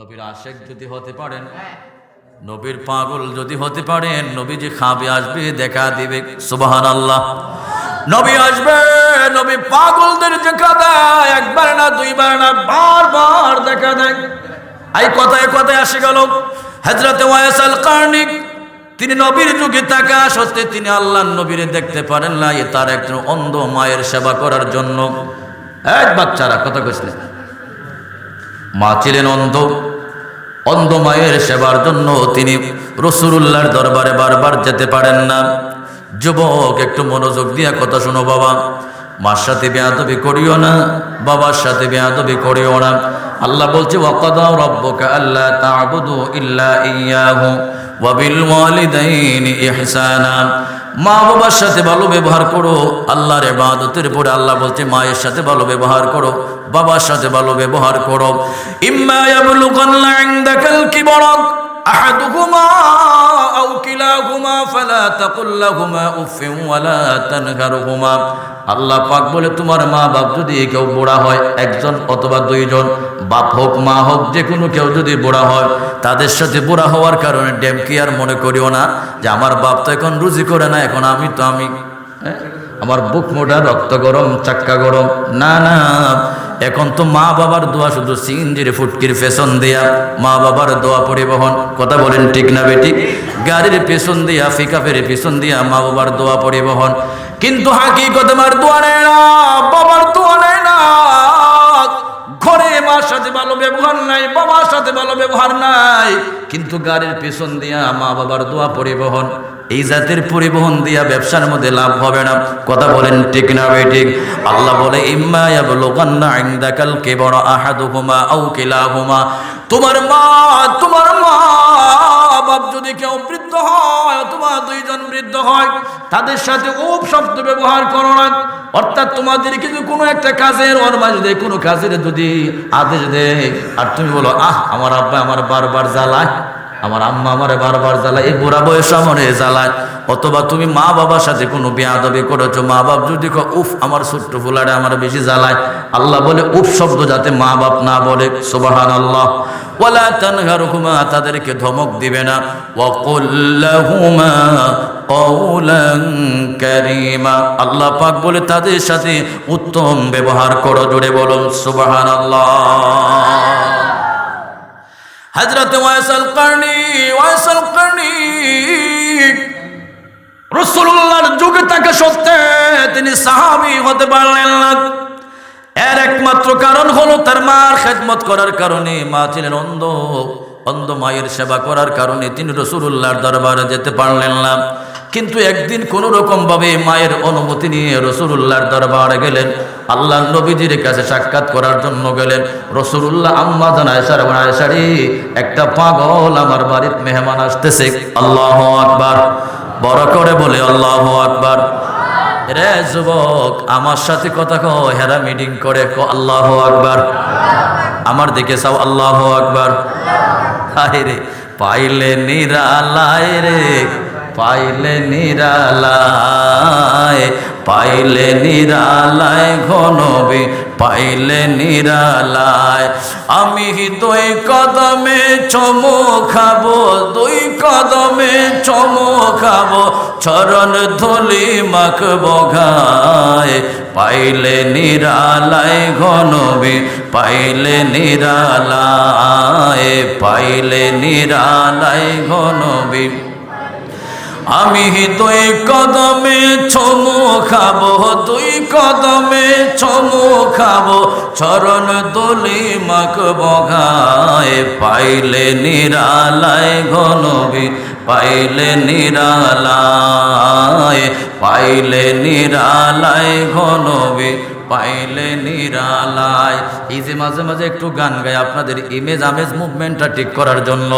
নবীর আশেক যদি হতে পারেন নবীর পাগল যদি হতে পারেন নবী যে খাবে আসবে দেখা দিবে। সুবাহান আল্লাহ নবী আসবে নবী পাগলদের দেখা দেয়। একবার না দুইবার না বারবার দেখা দেয়। এই কথায় কথায় আসে গেল হজরতে ওয়াইসাল কার্নিক তিনি নবীর যুগে থাকা সত্ত্বে তিনি আল্লাহ নবীরে দেখতে পারেন না তার একজন অন্ধ মায়ের সেবা করার জন্য। এক বাচ্চারা কথা কইছিলেন। মা ছিলেন অন্ধ। অন্ধ মায়ের সেবার জন্য তিনি রসুরুল্লাহর দরবারে বারবার যেতে পারেন না। যুবক, একটু মনোযোগ দিয়া কথা শোনো বাবা। মার সাথে বেয়াদবি করিও না, বাবার সাথে বেয়াদবি করিও না। আল্লাহ বলছে, ওয়াকাদা রব্বকা আল্লাহ তা'বুদু ইল্লা ইয়াহু, ওয়া বিল ওয়ালিদাইনি ইহসানা। মা বাবার সাথে ভালো ব্যবহার করো, আল্লাহর এবাদতের পরে আল্লাহ বলছে, মায়ের সাথে ভালো ব্যবহার করো, বাবার সাথে ভালো ব্যবহার করো। ইম্মা ইয়াবলুগান্না ইনদাকাল কিবরা আহাদুহুমা আও কিলাহুমা ফালা তাকুল লাহুমা উফিন ওয়ালা তানহারহুমা। আল্লাহ পাক বলে, তোমার মা বাপ যদি কেউ বুড়া হয়, একজন অথবা দুইজন, বাপ হোক, মা হোক যে কোনো কেউ যদি বুড়া হয়, তাদের সাথে বুড়া হওয়ার কারণে ড্যাম আর মনে করিও না যে আমার বাপ তো এখন রুজি করে না, এখন আমি তো আমি হ্যাঁ? আমার বুক মোটা, রক্ত গরম, চাক্কা গরম। না না। এখন তো মা বাবার দোয়া শুধু সিঞ্জির ফুটকির পেছন দিয়া মা বাবার দোয়া পরিবহন। কথা বলেন ঠিক না বেটি? গাড়ির পেছন দিয়া ফিকাফের পেছন দিয়া মা বাবার দোয়া পরিবহন। কিন্তু হাকিকত আমার দোয়া নেয় না, বাবার দোয়া নেয় না। ঘরে মার সাথে ভালো ব্যবহার নাই, বাবার সাথে ভালো ব্যবহার নাই। কিন্তু গাড়ির পেছন দিয়া মা বাবার দোয়া পরিবহন। এই জাতের পরিবহন দিয়া ব্যবসার মধ্যে লাভ হবে না। কথা বলেন ঠিক না বে ঠিক। আল্লাহ বলে, ইম্মা তোমার মা তোমার মা বাপ যদি কেউ বৃদ্ধ হয় অথবা দুইজন বৃদ্ধ হয়, তাদের সাথে উপ শব্দ ব্যবহার করো না। অর্থাৎ তোমাদের কিন্তু কোনো একটা কাজের ওর মাঝে দেয়, কোনো কাজের যদি আদেশ দেয়। আর তুমি বলো, আহ, আমার আব্বা আমার বারবার জ্বালায়। আমার আম্মা আমারে বারবার জ্বালায়, এই বুড়া বয়স আমারে জ্বালায়। অথবা তুমি মা বাবার সাথে কোনো বেয়াদবি করেছ, মা বাপ যদি উফ, আমার ছোট্ট ফুলারে আমার বেশি জ্বালায়। আল্লাহ বলে, উফ শব্দ যাতে মা বাপ না বলে। সুবাহান আল্লাহ তানহারহুমা, তাদেরকে ধমক দিবে না। ওয়াকুল্লাহুমা কওলান কারীমা। আল্লাহ পাক বলে, তাদের সাথে উত্তম ব্যবহার করো জুড়ে বলুন, সুবহানাল্লাহ। হজরত ওয়াসল কর্ণি ওয়াসল কর্ণি রসুল্লাহর যুগে তাকে সত্যে তিনি সাহাবি হতে পারলেন না। এর একমাত্র কারণ হলো তার মার খেদমত করার কারণে মা ছিলেন অন্ধ। অন্ধ মায়ের সেবা করার কারণে তিনি রসুল্লাহর দরবারে যেতে পারলেন না। কিন্তু একদিন কোনো রকম ভাবে মায়ের অনুমতি নিয়ে রসুল্লাহর দরবারে গেলেন। আল্লাহ নবীজির কাছে সাক্ষাৎ করার জন্য গেলেন। রসুল্লাহ আম্মা জানায় সার সারি একটা পাগল আমার বাড়ির মেহমান আসতেছে। আল্লাহ আকবার। বড় করে বলে, আল্লাহ আকবার। রে যুবক, আমার সাথে কথা কো হেরা মিটিং করে কো আল্লাহ আকবার। আমার দিকে চাও, আল্লাহ আকবার। রে, পাইলে নিরালায় রে, পাইলে নিরালায় পাইলে নিরালায় ঘনবে পাইলে নিরালায়। আমি দুই কদমে চমো খাব, দুই কদমে চমো খাব, চরণ ধুলি মাখ বঘায় পাইলে নিরালায় ঘনবে পাইলে নিরালায় পাইলে নিরালায় ঘনবে আমি তুই কদমে ছমু খাব, দুই কদমে ছমু খাব। চরণ দলি মাক বঘায় পাইলে নিরালায় ঘনবি পাইলে নিরালায় পাইলে নিরালায় ঘনবি পাইলে নিরালায়। এই যে মাঝে মাঝে একটু গান গায় আপনাদের ইমেজ আমেজ মুভমেন্টটা ঠিক করার জন্য।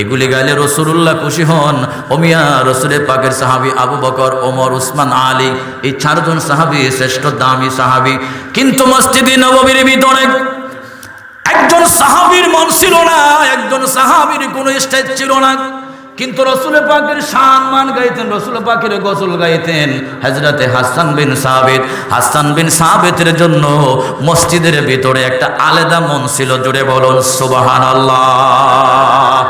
এগুলি গাইলে রসুল্লাহ খুশি হন। ওমিয়া রসুলের পাকের সাহাবি আবু বকর, ওমর, উসমান, আলী, এই চারজন সাহাবি, শ্রেষ্ঠ দামি সাহাবি। কিন্তু মসজিদে নববীর ভিতরে একজন সাহাবীর মন ছিল না, একজন সাহাবীর কোনো স্টেজ ছিল না। কিন্তু রসুল পাকের সম্মান গাইতেন, রসুল পাকের গজল গাইতেন হজরতে হাসান বিন সাবিত। হাসান বিন সাবিতের জন্য মসজিদের ভিতরে একটা আলাদা মন ছিল জুড়ে বলুন সুবাহান আল্লাহ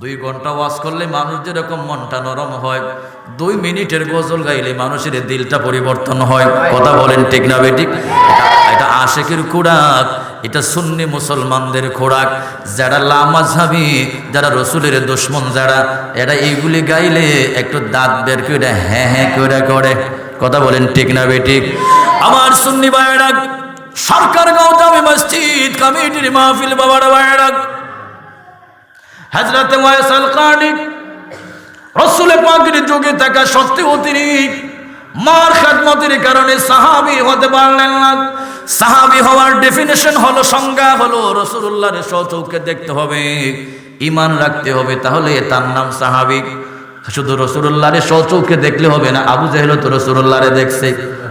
দুই ঘণ্টা ওয়াজ করলে মানুষ যেরকম মনটা নরম হয়, দুই মিনিটের গজল গাইলে মানুষের দিলটা পরিবর্তন হয়। কথা বলেন ঠিক না বেটিক এটা আশেকের খোরাক এটা সুন্নি মুসলমানদের খোরাক, যারা লামাঝাবি যারা রসুলের দুশ্মন, যারা, এরা এইগুলি গাইলে একটু দাঁত বের করে হ্যাঁ হ্যাঁ করে করে। কথা বলেন ঠিক না বেটিক আমার সুন্নি ভাইয়েরা, সরকার গাঁও জামে মসজিদ, কমিটির মাহফিল, বাবার ভাইয়েরা হজরত ওয়াইসাল কার্নিক রসুল পাকের যুগে থাকা সত্ত্বেও তিনি মার খাদমতের কারণে সাহাবি হতে পারলেন না। সাহাবি হওয়ার ডেফিনেশন হলো সংজ্ঞা, হলো রসুল্লাহর সচৌকে দেখতে হবে ইমান রাখতে হবে, তাহলে তার নাম সাহাবি। শুধু রসুল্লাহরে সচৌকে দেখলে হবে না, আবু জাহেল তো রসুল্লাহরে দেখছে।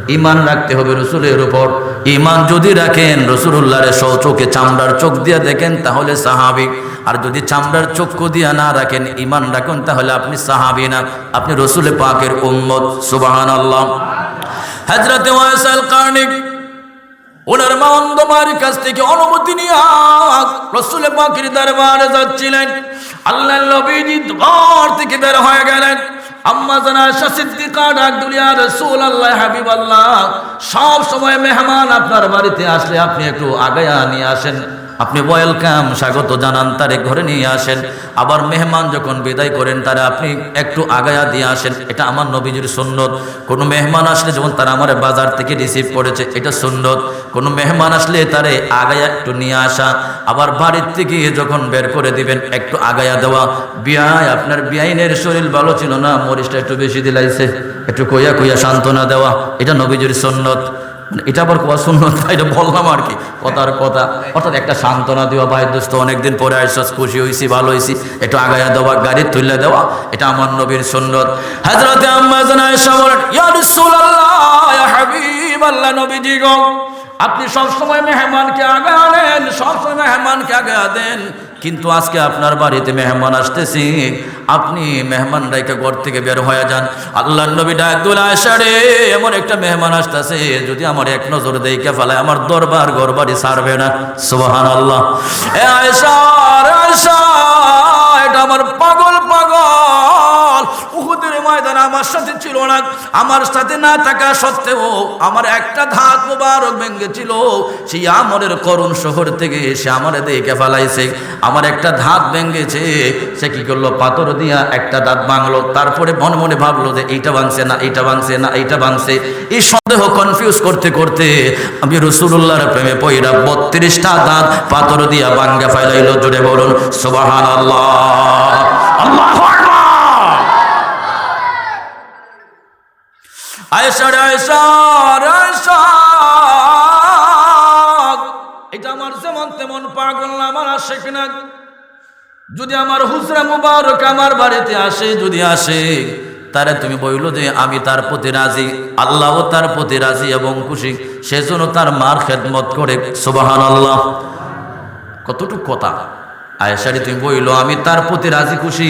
ইমান রাখতে হবে রসুলের উপর। ইমান যদি রাখেন রসুল্লাহরে সচৌকে চামড়ার চোখ দিয়ে দেখেন, তাহলে সাহাবি। আর যদি চামড়ার চক্ষু দিয়া না রাখেন ইমান রাখুন, তাহলে আপনি সাহাবি না। আপনি রসুল পাকের উম্মত সুবাহান আল্লাহ হাজরতে ওয়াসাল কার্নিক ওনার মা অন্ধমার কাছ থেকে অনুমতি নিয়ে পাখির দরবারে যাচ্ছিলেন। আল্লাহ নবীজি ঘর থেকে বের হয়ে গেলেন। আল্লাহ সব সময় মেহমান আপনার বাড়িতে আসলে আপনি একটু আগে নিয়ে আসেন। আপনি ওয়েলকাম স্বাগত জানান, তারে ঘরে নিয়ে আসেন। আবার মেহমান যখন বিদায় করেন, তারা আপনি একটু আগায়া দিয়ে আসেন। এটা আমার নবীজির সুন্নত। কোনো মেহমান আসলে যখন তারা আমার বাজার থেকে রিসিভ করেছে, এটা সুন্নত। কোনো মেহমান আসলে তারে আগায়া একটু নিয়ে আসা। আবার বাড়ির থেকে যখন বের করে দিবেন, একটু আগায়া দেওয়া। বিয়ায়, আপনার বিয়াইনের শরীর ভালো ছিল না? মরিচটা একটু বেশি দিলাইছে। একটু কইয়া কইয়া সান্ত্বনা দেওয়া। এটা নবীজির সুন্নত। এটা আবার কোয়া শুনল এটা বললাম আর কি। কথার কথা। অর্থাৎ একটা সান্ত্বনা দেওয়া ভাই দোস্ত, অনেকদিন পরে আসছাস খুশি হয়েছি ভালো হয়েছি একটু আগায়া দেওয়া গাড়ির তুলে দেওয়া, এটা আমার নবীর সুন্নত। হাজরতে আম্মা বলেন ইয়া রাসূলুল্লাহ, ইয়া হাবিবাল্লাহ নবীজি গো। আপনি সবসময় মেহমানকে আগে আনেন সবসময় মেহমানকে আগে দেন। কিন্তু আজকে আপনার বাড়িতে মেহমান আসতেছি। আপনি মেহমান রাইকে ঘর থেকে বের হয়ে যান। আল্লাহ নবী ডাকুল আসারে এমন একটা মেহমান আসতেছে। যদি আমার এক নজর দেখে ফেলায়? আমার দরবার ঘর বাড়ি সারবে না সুবাহান আল্লাহ এটা আমার পাগল উহুদের আমার সাথে ছিল না। আমার সাথে না থাকা সত্ত্বেও আমার একটা ধাত মুবারক ভেঙ্গেছিল সেই আমরের করুণ শহর থেকে সে আমার দেখে ফেলাইছে। আমার একটা ধাত ভেঙ্গেছে সে কি করল? পাথর দিয়া একটা দাঁত ভাঙলো। তারপরে মন মনে ভাবলো যে এইটা ভাঙছে না, এইটা ভাঙছে না, এইটা ভাঙছে। এই সন্দেহ কনফিউজ করতে করতে আমি রসুল্লাহর প্রেমে পইরা বত্রিশটা দাঁত পাথর দিয়া ভাঙ্গা ফেলাইলো। জুড়ে বলুন আল্লাহ আল্লাহ আয়েশা রে আয়েশা রে আয়েশা। এটা আমার যেমন তেমন পাগল আমার আশেক না যদি আমার হুসরা মুবারক আমার বাড়িতে আসে, যদি আসে, তারে তুমি বইল যে আমি তার প্রতি রাজি, আল্লাহও তার প্রতি রাজি এবং খুশি, সেজন্য তার মার খেদমত করে সুবাহান আল্লাহ কতটুক কথা? আয়েশারি তুমি বইল, আমি তার প্রতি রাজি, খুশি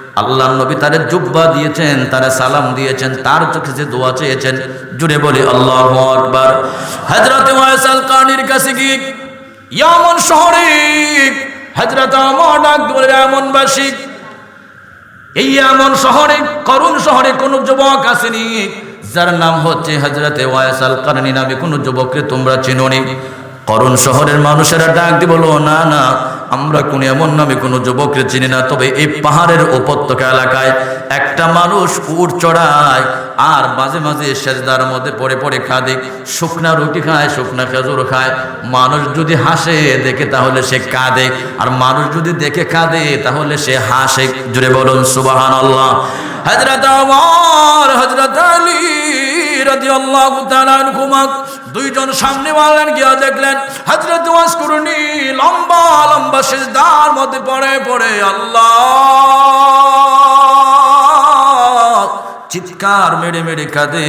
আল্লাহ নবী তারে জুব্বা দিয়েছেন, তারা সালাম দিয়েছেন, তার চোখে যে দোয়া চেয়েছেন, জুড়ে বলে আল্লাহু আকবার। হযরত ওয়াইসাল কানির কাছে গিয়ে, ইয়ামন শহরে, হযরত ওমর ডাক বলে এমনবাসী এই এমন শহরে, করুণ শহরে কোনো যুবক আসেনি। যার নাম হচ্ছে হজরতে ওয়াইসাল কারণী নামে কোনো যুবককে তোমরা চিনোনি করুণ শহরের মানুষেরা ডাক দিয়ে বলো, না না, আমরা কোন এমন নামে কোনো যুবককে চিনি না। তবে এই পাহাড়ের উপত্যকা এলাকায় একটা মানুষ উট চড়ায় আর মাঝে মাঝে সেজদার মধ্যে পড়ে পড়ে খাদে। শুকনা রুটি খায়, শুকনা খেজুর খায়। মানুষ যদি হাসে, দেখে তাহলে সে কাঁদে। আর মানুষ যদি দেখে কাঁদে, তাহলে সে হাসে। জুড়ে বলুন সুবাহান আল্লাহ হজরত হজরত আলী তাআলা আনহুমা দুইজন সামনে মারলেন গিয়া দেখলেন, হযরত ওয়াসকুরনি লম্বা লম্বা সিজদার মধ্যে পড়ে পড়ে, আল্লাহ। চিৎকার মেরে মেরে কাঁদে,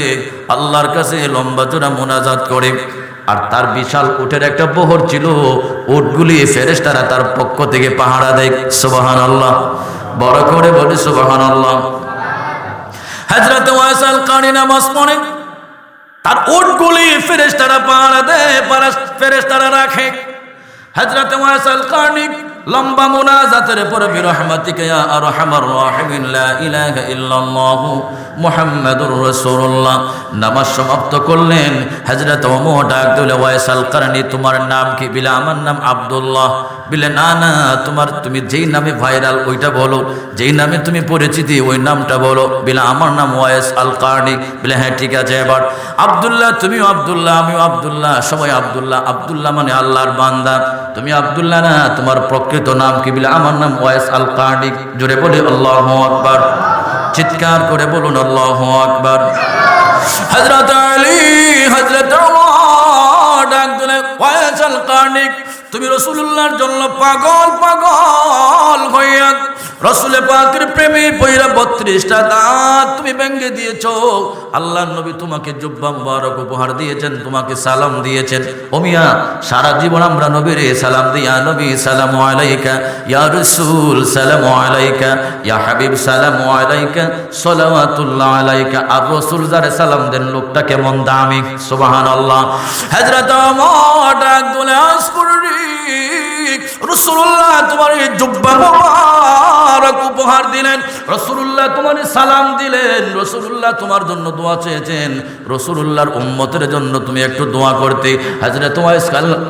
আল্লাহর কাছে লম্বা জোড়া মোনাজাত করে। আর তার বিশাল উটের একটা বহর ছিল, উটগুলি ফেরেশতারা তার পক্ষ থেকে পাহারা দেয় সুবাহান আল্লাহ বড় করে বলে সুবাহান আল্লাহ হাজরত ওয়াসাল কানি নামাজ পড়ে তার উটগুলি ফেরেস্তারা পাহারা দেয় ফেরেস্তারা রাখে। হজরত ওয়াসাল কার্নিক লম্বা মোনাজাতের পরে বিরহমাতিকা আর রাহিমিন, লা ইলাহা ইল্লাল্লাহু মুহাম্মাদুর রাসূলুল্লাহ। নামাজ সমাপ্ত করলেন, হযরত ওমর ডাক দিলে ওয়াসাল কার্নি তোমার নাম কি? বিলে, আমার নাম আবদুল্লাহ। বিলে, না না, তোমার, তুমি যেই নামে ভাইরাল, ওইটা বলো। যেই নামে তুমি পরিচিতি, ওই নামটা বলো। বিলে, আমার নাম ওয়াইস আল কার্নি বিলে হ্যাঁ ঠিক আছে, এবার। আব্দুল্লাহ, তুমিও আবদুল্লাহ, আমিও আবদুল্লাহ, সবাই আবদুল্লাহ। আবদুল্লাহ মানে আল্লাহর বান্দা। তুমি আব্দুল্লাহ না, তোমার প্রকৃত নাম কি? বলে, আমার নাম ওয়াইস আল কার্নি জোরে বলে, আল্লাহ আকবার। চিৎকার করে বলুন আল্লাহ আকবার। হজরত আলী হজরত তুমি রসুল্লাহর জন্য পাগল পাগল হইয়া রসুলে পাকের প্রেমে পইরা বত্রিশটা দাঁত তুমি ভেঙ্গে দিয়েছ। আল্লাহ নবী তোমাকে জুব্বা মুবারক উপহার দিয়েছেন, তোমাকে সালাম দিয়েছেন। ওমিয়া সারা জীবন আমরা নবীর সালাম দিয়া নবী, সালাম আলাইকা। ইয়া রসুল, সালাম আলাইকা। ইয়া হাবিব, সালাম আলাইকা। সালাওয়াতুল্লাহ আলাইকা। আর রসুল যারে সালাম দেন, লোকটা কেমন দামি। সুবহানাল্লাহ। হযরত ওমর ডাক দুলে আসকুরি রসুল্লাহ তোমার এই জুব্বা উপহার দিলেন রসুল্লাহ তোমার সালাম দিলেন রসুল্লাহ তোমার জন্য দোয়া চেয়েছেন রসুল্লাহর উম্মতের জন্য তুমি একটু দোয়া করতে। হাজরে তোমার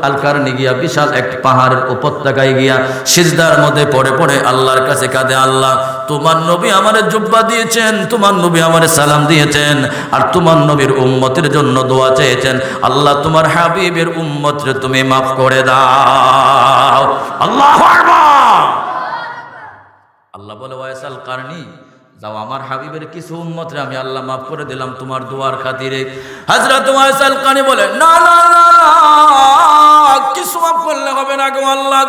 আলকার গিয়া বিশাল এক পাহাড়ের উপত্যকায় গিয়া সিজদার মধ্যে পড়ে পড়ে আল্লাহর কাছে কাঁদে আল্লাহ তোমার নবী আমার জুব্বা দিয়েছেন, তোমার নবী আমার সালাম দিয়েছেন, আর তোমার নবীর উম্মতের জন্য দোয়া চেয়েছেন। আল্লাহ তোমার হাবিবের উম্মতের তুমি মাফ করে দাও। আল্লাহ আল্লাহ বলে, ওয়াইসাল কারণী যাও আমার হাবিবের কিছু উম্মতরে আমি আল্লাহ মাফ করে দিলাম তোমার দুয়ার খাতিরে। হাজরত ওয়াইসাল কানি বলে না না না কিছু মাফ করলে হবে না গো আল্লাহ।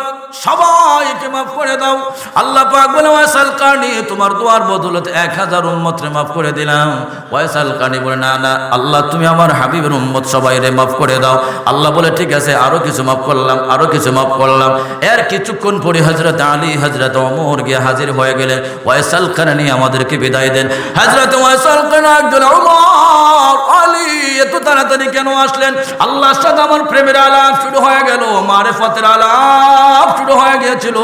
সবাইকে মাফ করে দাও। আল্লাহ পাক বলে ওয়াইসাল কানি তোমার দুয়ার বদলতে এক হাজার উম্মতরে মাফ করে দিলাম। ওয়াইসাল কানি বলে, না না, আল্লাহ, তুমি আমার হাবিবের উম্মত সবাইরে মাফ করে দাও। আল্লাহ বলে, ঠিক আছে, আরও কিছু মাফ করলাম, আরও কিছু মাফ করলাম। এর কিছুক্ষণ পরে হজরত আলী হজরত অমর গিয়ে হাজির হয়ে গেলেন। ওয়াইসাল কানি আমাদেরকে বিদায় দেন। হজরত ওয়াইসাল কানা একজন অমর আলী, এত তাড়াতাড়ি কেন আসলেন? আল্লাহর সাথে আমার প্রেমের আলাপ শুরু হয়ে গেল। মারেফতের আলাপ শুরু হয়ে গিয়েছিল।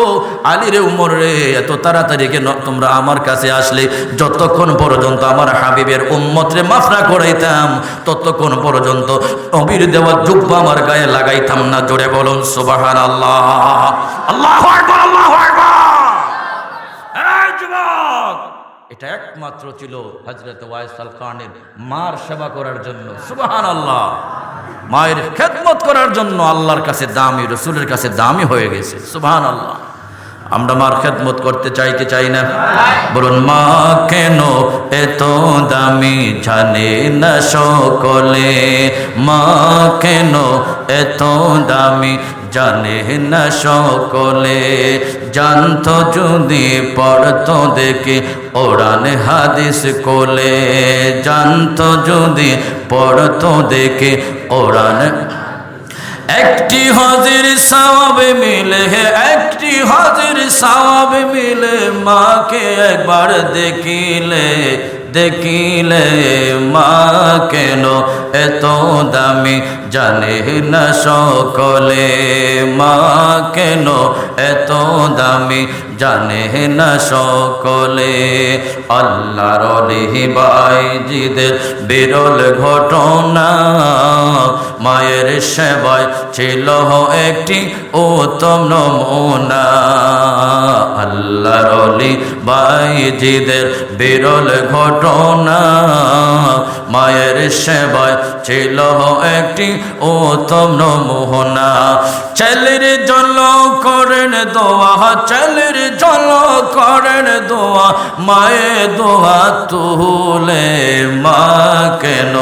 আলী রে, উমর রে, এত তাড়াতাড়ি কেন তোমরা আমার কাছে আসলে? যতক্ষণ পর্যন্ত আমার হাবিবের উম্মতরে মাফরা করাইতাম, ততক্ষণ পর্যন্ত নবীর দেওয়া জুব্বা আমার গায়ে লাগাইতাম না। জোরে বলুন সুবাহান আল্লাহ আল্লাহ এটা একমাত্র ছিল হজরত ওয়াইসাল খানের মার সেবা করার জন্য। সুবাহান আল্লাহ মায়ের খেদমত করার জন্য আল্লাহর কাছে দামি, রসুলের কাছে দামি হয়ে গেছে। সুবাহান আল্লাহ আমরা মার খেদমত করতে চাইতে চাই না। বলুন, মা, কেন এত দামি জানে না সকলে? মা, কেন এত দামি জানে না সকলে? জানত যদি পড়তো দেখে ওরান হাদিস কোলে জানত যদি, পড়তো দেখে ওরান একটি হজের সওয়াবে মিলে, একটি হজের সওয়াবে মিলে, মাকে একবার দেখিলে দেখিলে মা কেন এত দামি? জানে না সকলে মা কেন এত দামি? জানে না সকলে আল্লাহর বাইজিদের বিরল ঘটনা। মায়ের সেবায় ছিল একটি উত্তম নমুনা। আল্লাহর বাইজিদের বিরল ঘটনা। মায়ের সেবায় ছিল একটি উত্তম নমুনা। ছেলের জল করেন দোয়া, ছেলের জল করেন দোয়া। মায়ে দোয়া তুলে মা কেন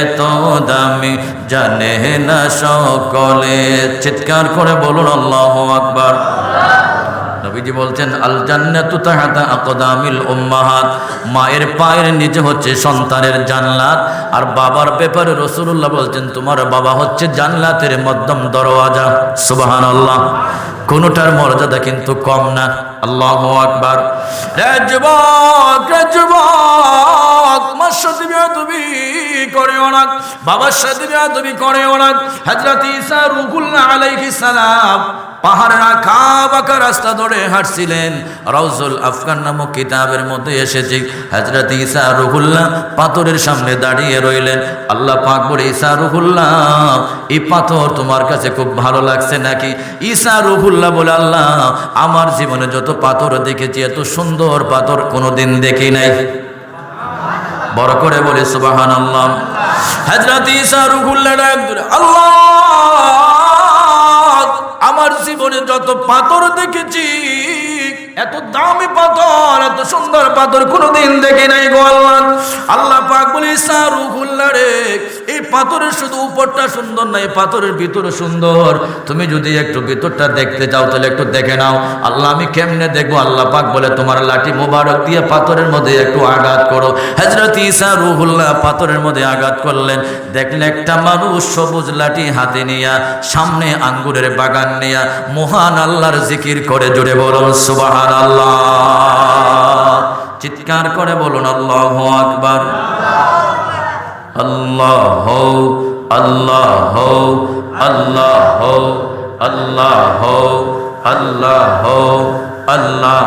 এত দামি জানে না সকলে? চিৎকার করে বলুন, আল্লাহ আকবার। নবীজি বলছেন আল জান্নাতু তাহাতা আকদামিল উম্মাহাত। মায়ের পায়ের নিচে হচ্ছে সন্তানের জান্নাত। আর বাবার ব্যাপারে রসুল্লাহ বলছেন, তোমার বাবা হচ্ছে জান্নাতের মধ্যম দরওয়াজা। সুবহানাল্লাহ। কোনোটার মর্যাদা কিন্তু কম না। আল্লাহু আকবার। রে যুবক রে যুবক! রুহুল্লাহ সালাম বাঁকা রাস্তা ধরে হাঁটছিলেন। আফগান নামক কিতাবের মধ্যে রুহুল্লাহ পাথরের সামনে দাঁড়িয়ে রইলেন। আল্লাহ পাক বলে, ঈসা রুহুল্লাহ, এই পাথর তোমার কাছে খুব ভালো লাগছে নাকি? ঈসা রুহুল্লাহ বলে, আল্লাহ, আমার জীবনে যত পাথর দেখেছি, এত সুন্দর পাথর কোনোদিন দেখি নাই। বড় করে বলে সুবাহান আল্লাহ হজরত ঈসা রুহুল্লাহ আল্লাহ আমার জীবনে যত পাথর দেখেছি এত দামি পাথর, এত সুন্দর পাথর কোনোদিন দেখি নাই গো আল্লাহ। আল্লাহ পাক বলে ঈসা রে, এই পাথরের শুধু উপরটা সুন্দর না, এই পাথরের ভিতরে সুন্দর। তুমি যদি একটু ভিতরটা দেখতে চাও, তাহলে একটু দেখে নাও। আল্লাহ, আমি কেমনে দেখব? আল্লাহ পাক বলে, তোমার লাঠি মোবারক দিয়ে পাথরের মধ্যে একটু আঘাত করো। হজরত ঈসা রুহুল্লাহ পাথরের মধ্যে আঘাত করলেন। দেখলেন একটা মানুষ সবুজ লাঠি হাতে নিয়া, সামনে আঙ্গুরের বাগান নিয়া, মহান আল্লাহর জিকির করে জুড়ে বলুন সুবাহান আল্লাহ। চিৎকার করে বলুন, আল্লাহ আকবার। আল্লাহ আল্লাহ আল্লাহ আল্লাহ আল্লাহ আল্লাহ।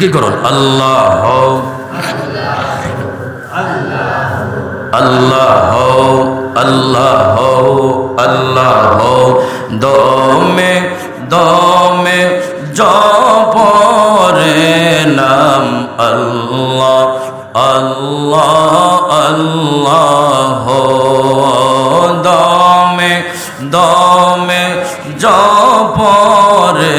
কি করুন, আল্লাহ আল্লাহ আল্লাহ আল্লাহ। দমে দমে জপরে নাম আল্লাহ আল্লাহ আল্লাহ। দমে দমে জপরে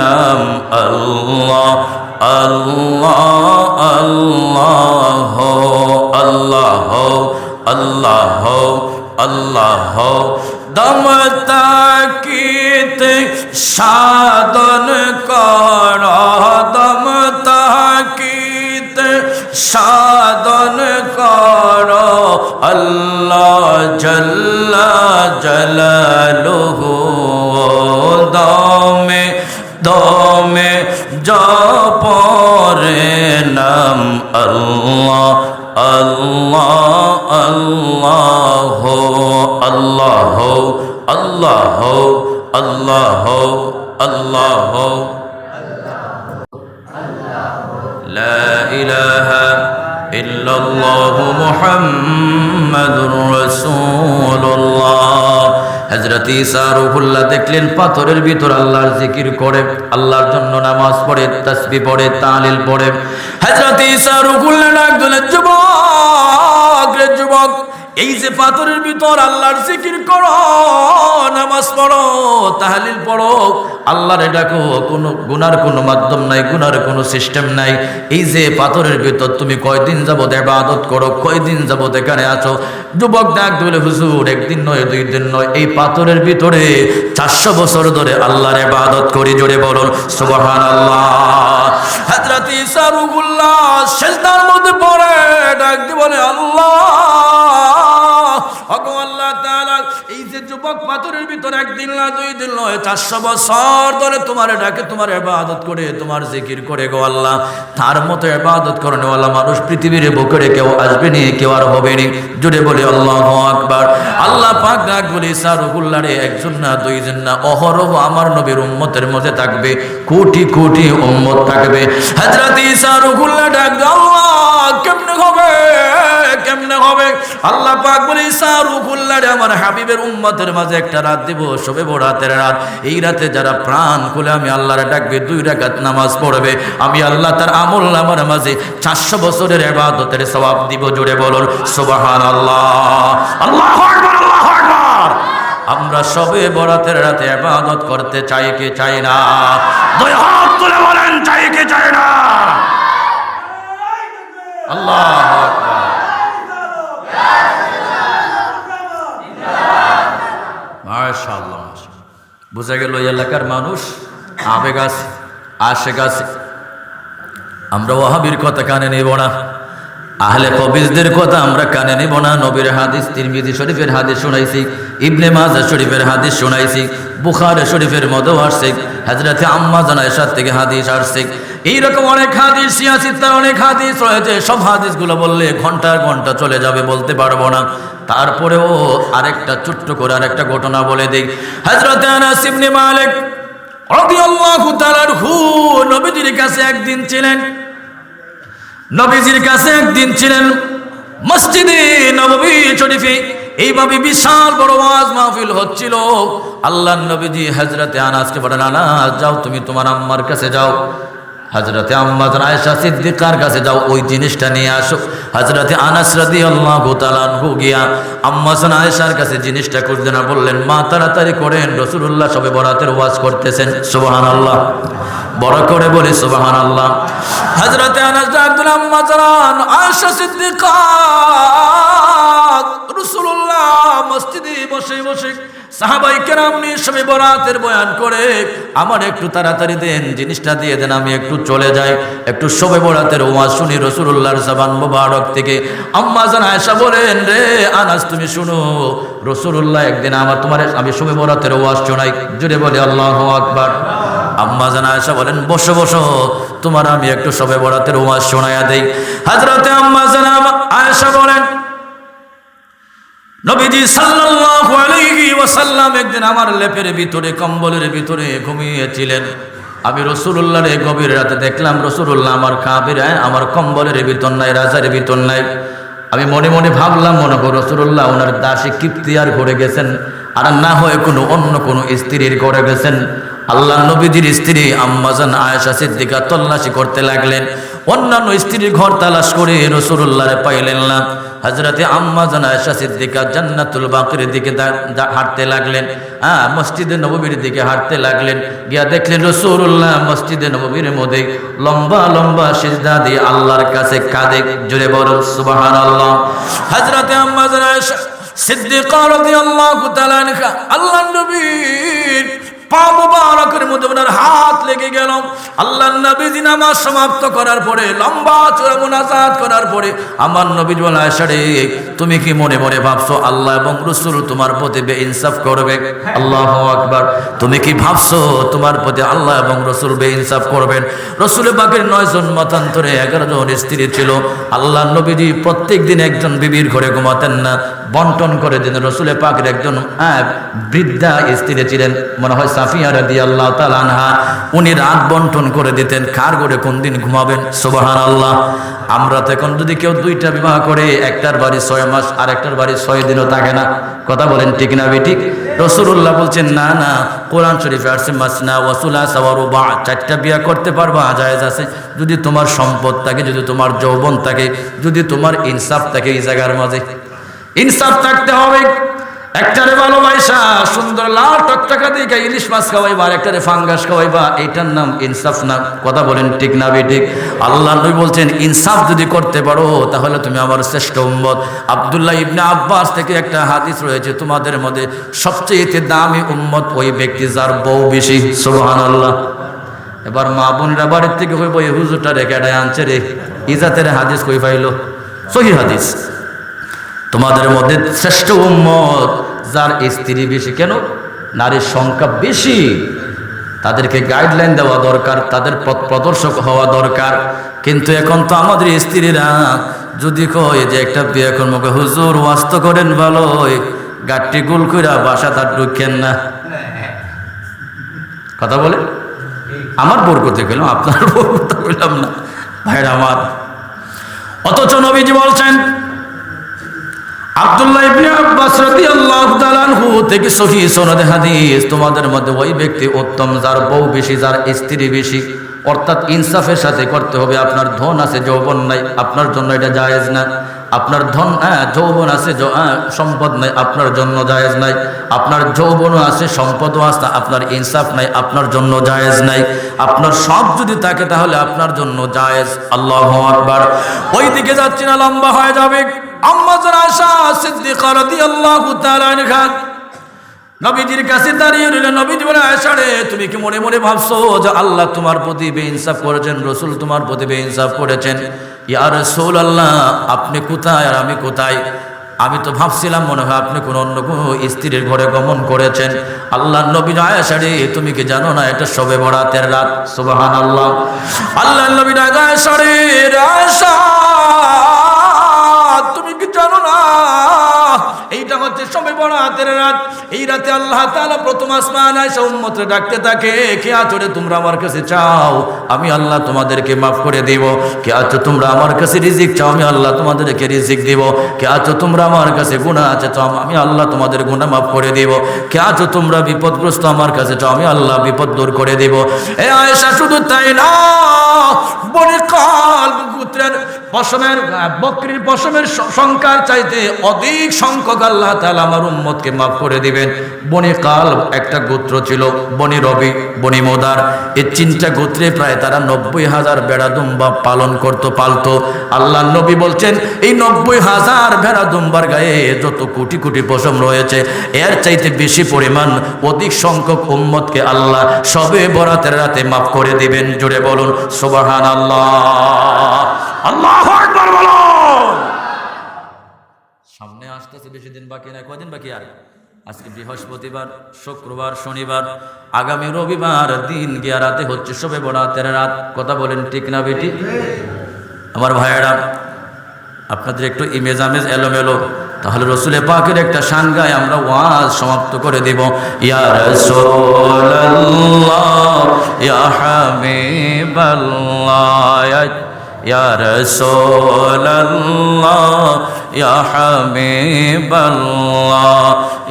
নাম আল্লাহ আল্লাহ আল্লাহ। আল্লাহ আল্লাহ আল্লাহ। দম তাকিতে সাধন কর দম তাকিতে সাধন কর আল্লাহ জল্লা জলালুহু দমে দমে জপরে নাম আল্লাহ আল্লাহ আল্লাহ আল্লাহ আল্লাহ আল্লাহ আল্লাহ لا إله إلا الله محمد رسول الله হজরত ঈসা রুহুল্লাহ দেখলেন পাথরের ভিতর আল্লাহর জিকির করে আল্লাহর জন্য নামাজ পড়ে তাসবি পড়ে তালিল পড়ে হজরত ঈসা রুহুল্লাহ ডাক দিলেন যুবক রে যুবক, এই যে পাথরের ভিতর আল্লাহর জিকির করো, নামাজ পড়ো, তাহলিল পড়ো, আল্লাহরে ডাকো, কোনো গুনার কোনো মাধ্যম নাই, গুনার কোনো সিস্টেম নাই। এই যে পাথরের ভিতর তুমি কয়দিন যাবত ইবাদত করো, কয়দিন যাবত এখানে আছো? যুবক ডাক বলে, হুজুর, একদিন নয়, দুই দিন নয়, এই পাথরের ভিতরে চারশো বছর ধরে আল্লাহর ইবাদত করি, জোরে বলুন, সুবহানাল্লাহ। হযরত ঈসা রুহুল্লাহ, সেজদার মধ্যে পড়ে। ডাক দিয়ে বলে, আল্লাহ! আল্লাহ তাআলা, এই যে যুবক পাথরের ভিতরে একদিন না দুই দিন নয়, চারশো বছর ধরে তোমার ডাকে, তোমার ইবাদত করে, তোমার জিকির করে গো আল্লাহ। তার মতো ইবাদত করনেওয়ালা মানুষ পৃথিবীর বুকে কেউ আসবে নি, কেউ আর হবে নি। জুড়ে বলি, আল্লাহ আকবার! আল্লাহ পাক ডাক বলি, সারুকুল্লাহ একজন না দুইজন না, অহরহ আমার নবীর উম্মতের মধ্যে থাকবে, কোটি কোটি উম্মত থাকবে। হযরত ঈসা রুহুল্লাহ ডাক আল্লাহ পাক বলে ঈসা রুহুল্লাহরে আমার হাবিবের উম্মতের মাঝে একটা রাত দিব, শবে বরাতের রাত। এই রাতে যারা প্রাণ খুলে আমি আল্লাহর ডাকবে, দুই রাকাত নামাজ পড়বে। আমি আল্লাহ তার আমল আমার মাঝে চারশো বছরের ইবাদতের সওয়াব দিব জুড়ে বলুন, সুবহানাল্লাহ। আল্লাহ আকবার, আল্লাহু আকবার। আমরা সবে বরাতের রাতে ইবাদত করতে চাই কি চাই না? দুই হাত তুলে বলেন, চাই কি চাই না? আল্লাহ মাশাআল্লাহ বোঝা গেল এলাকার মানুষ আবেগ আছে, আশেক আছে। আমরা ওহাবির কথা কানে নেব না, আহলে কবিজদের কথা আমরা কানে নেব না। নবীর হাদিস, তিরমিজি শরীফের হাদিস শোনাইছি, ইবনে মাজা শরীফের হাদিস শোনাইছি, বুখার শরীফের মধ্যেও আসছে হাজরাতে আম্মা জানাইশার থেকে হাদিস আসছে। এইরকম অনেক হাদিস সিয়াসিত্তার অনেক হাদিস রয়েছে। সব হাদিসগুলো বললে ঘণ্টার ঘণ্টা চলে যাবে, বলতে পারব না। তারপরেও আরেকটা ছোট্ট করে আরেকটা ঘটনা বলে দিই। হাজরতে ইবনে মালিক রাদিয়াল্লাহু তাআলার হু নবীজির কাছে একদিন ছিলেন। নবীজির কাছে একদিন ছিলেন মসজিদে নববী শরীফে। এইভাবে বিশাল বড় ওয়াজ মাহফিল হচ্ছিল। আল্লাহ নবীজি হজরতে আনাসকে বলেন, আনাস, যাও তুমি তোমার আম্মার কাছে যাও। হজরতে আম্মা আয়েশা সিদ্দিকার কাছে যাও, ওই জিনিসটা নিয়ে আসো। হজরতে আনাস রাদি আল্লাহ গোতালানহু গিয়া আম্মা আয়েশার কাছে জিনিসটা খুঁজতে না বললেন, মা, তাড়াতাড়ি করেন রসুল্লাহ সবে বরাতের ওয়াজ করতেছেন। সুবহান আল্লাহ বড় করে বলি সুবহান আল্লাহ হজরতে আনাস ডাকলেন আম্মা জানান আয়েশা সিদ্দিকা রসুল্লাহ মসজিদে বসে বসে সাহাবাই কেরাম নিয়ে সবে বরাতের বয়ান করে, আমার একটু তাড়াতাড়ি দেন, জিনিসটা দিয়ে দেন, আমি একটু চলে যাই, একটু সবে বরাতের ওয়াজ শুনি রসুল্লাহর জবান মোবারক থেকে। আম্মা জান আয়সা বলেন, রে আনাস, তুমি শুনো রসুল্লাহ একদিন আমার তোমার, আমি সবে বরাতের ওয়াজ শোনাই। জুড়ে বলে, আল্লাহ আকবার। আম্মা জান আয়সা বলেন, বসো বসো, তোমার আমি একটু সবে বরাতের ওয়াজ শোনাইয়া দেই। হাজরাতে আম্মা জান আয়সা বলেন নবীজি সাল্লাল্লাহু আলাইহি ওয়াসাল্লাম একদিন আমার লেপের ভিতরে, কম্বলের ভিতরে ঘুমিয়েছিলেন। আমি রসুল্লাহর এই গভীর রাতে দেখলাম রসুল্লাহ আমার কাবির আমার কম্বলের ভিতর নাই, রাজার ভিতর নাই। আমি মনে মনে ভাবলাম, মনে করো রসুল্লাহ ওনার দাসী কিপ্তিয়ার ঘরে গেছেন, আর না হয় কোনো অন্য কোনো স্ত্রীর ঘরে গেছেন। আল্লাহ নবীজির স্ত্রী আম্মাজান আয়েশা সিদ্দিকা তল্লাশি করতে লাগলেন। অন্যান্য স্ত্রীর ঘর তালাশ করে রসুল্লাহরে পাইলেন না। হজরতে আম্মা জানায়শা সিদ্দিকা জান্নাতুল বাকির দিকে হাঁটতে লাগলেন। হ্যাঁ মসজিদে নববীর দিকে হাঁটতে লাগলেন। গিয়া দেখলেন রসুল্লাহ মসজিদে নবীর মধ্যে লম্বা লম্বা সিজদা দিয়ে আল্লাহর কাছে কাঁদে। জুড়ে বড় সুবাহান আল্লাহ হজরতে আম্মা জানায়শা সিদ্দিকা তাআলা আনহা আল্লাহ নবীর পা মুবারকের মধ্যে ওনার হাত লেগে গেল। নামাজ সমাপ্ত করার পরে, লম্বা চূড়া মুনাজাত করার পরে, আমার নবী আসারে তুমি কি মনে মনে ভাবছ আল্লাহ এবং রসুল তোমার প্রতি বে ইনসাফ করবে? আল্লাহ আকবার। তুমি কি ভাবছ তোমার প্রতি আল্লাহ এবং রসুল বে ইনসাফ করবেন? রসুল বাকের নয় জন মতান্তরে এগারো জন স্ত্রী ছিল। আল্লাহ নবীজি প্রত্যেক দিন একজন বিবির ঘরে ঘুমাতেন না। বন্টন করে দিন রসুলে পাকের একজন বৃদ্ধা স্ত্রী ছিলেন, মনে হয় সাফিয়া রাদি আল্লাহ তালানহা উনি রাত বন্টন করে দিতেন, কার করে কোন দিন ঘুমাবেন? সোবাহান আল্লাহ আমরা তো এখন যদি কেউ দুইটা বিবাহ করে, একটার বাড়ি ছয় মাস, আর একটার বাড়ি ছয় দিনও থাকে না। কথা বলেন ঠিক না বেঠিক রসুল্লাহ বলছেন, না না, কোরআন শরীফে আসছে, মাসনা ওয়াসুলা সাওয়ারু বা চারটা বিয়া করতে পারবা, জায়েজ আছে। যদি তোমার সম্পদ থাকে, যদি তোমার যৌবন থাকে, যদি তোমার ইনসাফ থাকে এই জায়গার মাঝে ইনসাফ থাকতে হবে। একটা একটারে ভালোবাসা, সুন্দর লাল টকটকা দিয়ে ইলিশ মাছ খাওয়াইবা, আর একটারে ফাঙ্গাস খাওয়াইবা এইটার নাম ইনসাফ না। কথা বলেন ঠিক না ঠিক আল্লাহ নবী বলছেন, ইনসাফ যদি করতে পারো, তাহলে তুমি আমার শ্রেষ্ঠ উম্মত। আব্দুল্লাহ ইবনে আব্বাস থেকে একটা হাদিস রয়েছে, তোমাদের মধ্যে সবচেয়ে দামি উম্মত ওই ব্যক্তি যার বউ বেশি। সুবহানাল্লাহ। এবার মা বোনেরা বাড়ির থেকে হইব এই হুজুরটা রেখে আনছে রে। ইজাতের হাদিস কই পাইলো? সহি হাদিস। তোমাদের মধ্যে শ্রেষ্ঠ উম্মত, যার স্ত্রী বেশি, কেন? নারীর সংখ্যা বেশি। তাদেরকে গাইডলাইন দেওয়া দরকার, তাদের পথ প্রদর্শক হওয়া দরকার। কিন্তু এখন তো আমাদের স্ত্রীরা যদি কয় যে একটা বিয়ে কর্মকে হুজুর ওয়াস্ত করেন ভালো গাঠটি গুল কইরা বাসা তার ঢুকেন না। কথা বলে? আমার বরকতে গেলাম আপনার বোর করতে গেলাম না। ভাইরা আমার। অথচ নবীজি বলছেন আব্দুল্লাহ ইবনে আব্বাস রাদিয়াল্লাহু তাআলা আনহু থেকে সহি সনদে হাদিস। তোমাদের মধ্যে ওই ব্যক্তি উত্তম, যার বউ বেশি, যার স্ত্রী বেশি। অর্থাৎ ইনসাফের সাথে করতে হবে। আপনার ধন আছে, যৌবন নাই। আপনার জন্য এটা জায়েজ না। আপনার ধন হ্যাঁ যৌবন আছে সম্পদ নাই। আপনার জন্য জায়েজ নাই। আপনার যৌবনও আছে, সম্পদও আছে। আপনার ইনসাফ নাই, আপনার জন্য জায়েজ নাই। আপনার সব যদি থাকে, তাহলে আপনার জন্য জায়েজ। আল্লাহ আকবার। ওই দিকে যাচ্ছি না, লম্বা হয়ে যাবে। আম্মা যারা আশা সিদ্দিকা রাদিয়াল্লাহু তাআলা আনহা, নবীজির কাছে দাঁড়িয়ে রইল। নবীজি বলে আয়সারে তুমি কি মনে মনে ভাবছ যে আল্লাহ তোমার প্রতি বেইনসাফ করেছেন, রসুল তোমার প্রতি বেইনসাফ করেছেন? ইয়া রসুল আল্লাহ আপনি কোথায় আর আমি কোথায়? আমি তো ভাবছিলাম মনে হয় আপনি কোন অন্য কোনো স্ত্রীর ঘরে গমন করেছেন। আল্লাহ নবী আয়াসারে তুমি কি জানো না, এটা সবে বরাতের রাত? সুবাহান আল্লাহ আল্লাহ নবী আয়াসারে আয়সা জানো না? এইটা হচ্ছে সবে বড় হাতের রাত। এই রাতে আল্লাহ তাআলা প্রথম আসমান আয়সা ডাকতে থাকে, কে আছো রে তোমরা আমার কাছে চাও? আমি আল্লাহ তোমাদেরকে মাফ করে দিব। কে আছো তোমরা আমার কাছে রিজিক চাও? আমি আল্লাহ তোমাদেরকে রিজিক দিব। কে আছো তোমরা আমার কাছে গুনাহ আছে চাও? আমি আল্লাহ তোমাদের গুনাহ মাফ করে দিব। কে আছো তোমরা বিপদগ্রস্ত আমার কাছে চাও? আমি আল্লাহ বিপদ দূর করে দিব। এ আয়েশা, শুধু তাই না, বনে কাল পুত্রের পশমের বকরির পশমের সংখ্যার চাইতে অধিক সংখ্যক আল্লাহ তাআলা আমার উম্মতকে মাফ করে দিবেন। বনি কাল একটা গোত্র ছিল, বনি রবি, বনি মোদার। এই তিনটা গোত্রে প্রায় তারা নব্বই হাজার বেড়া দুম্বা পালন করতো, পালতো। আল্লাহ নবী বলছেন, এই নব্বই হাজার ভেড়া দুম্বার গায়ে যত কোটি কোটি পশম রয়েছে, এর চাইতে বেশি পরিমাণ অধিক সংখ্যক উম্মতকে আল্লাহ সবে বরাতের রাতে মাফ করে দিবেন। জুড়ে বলুন সুবহান আল্লাহ আকবার বলুন সামনে আসতেছে বেশি দিন বাকি নাই কদিন বাকি আর? আজকে বৃহস্পতিবার, শুক্রবার, শনিবার, আগামী রবিবার দিন গিয়া রাতে হচ্ছে সবে বরাতের রাত। কথা বলেন ঠিক না বেটি? আমার ভাইয়েরা, আপনাদের একটু ইমেজ আমেজ এলোমেলো। তাহলে রসুলে পাকের একটা শান গায়ে আমরা ওয়াজ সমাপ্ত করে দেব। ইয়া রাসূলুল্লাহ, ইয়া হাবিবাল্লাহ ইয়া রাসূলুল্লাহ ইয়া হাবিবাল্লাহ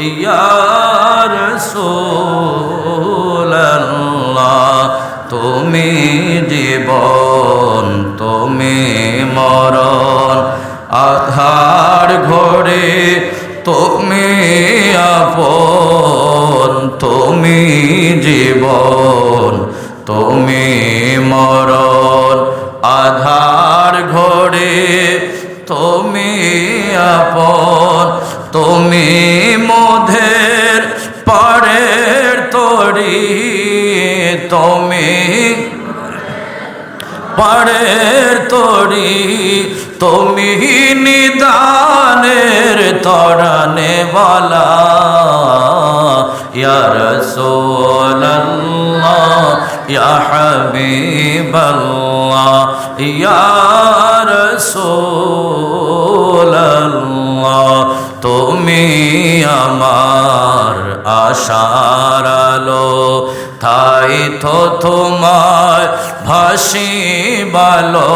ইয়া রাসূলুল্লাহ তুমি জীবন, তুমি মরণ, আধার ঘরে তুমি আপন, তুমি জীবন, তুমি মরণ। ঘরে তুমি আপন তুমি মধের পাড়ের তরি তুমি পাড়ের তরি তুমি নিদানের তরানে বালা ইয়া রাসূলুল্লাহ ইয়া হাবিবাল্লাহ ইয়া রাসূলুল্লাহ তুমি আমার আশার আলো। তাই তো তোমার ভাসি বালো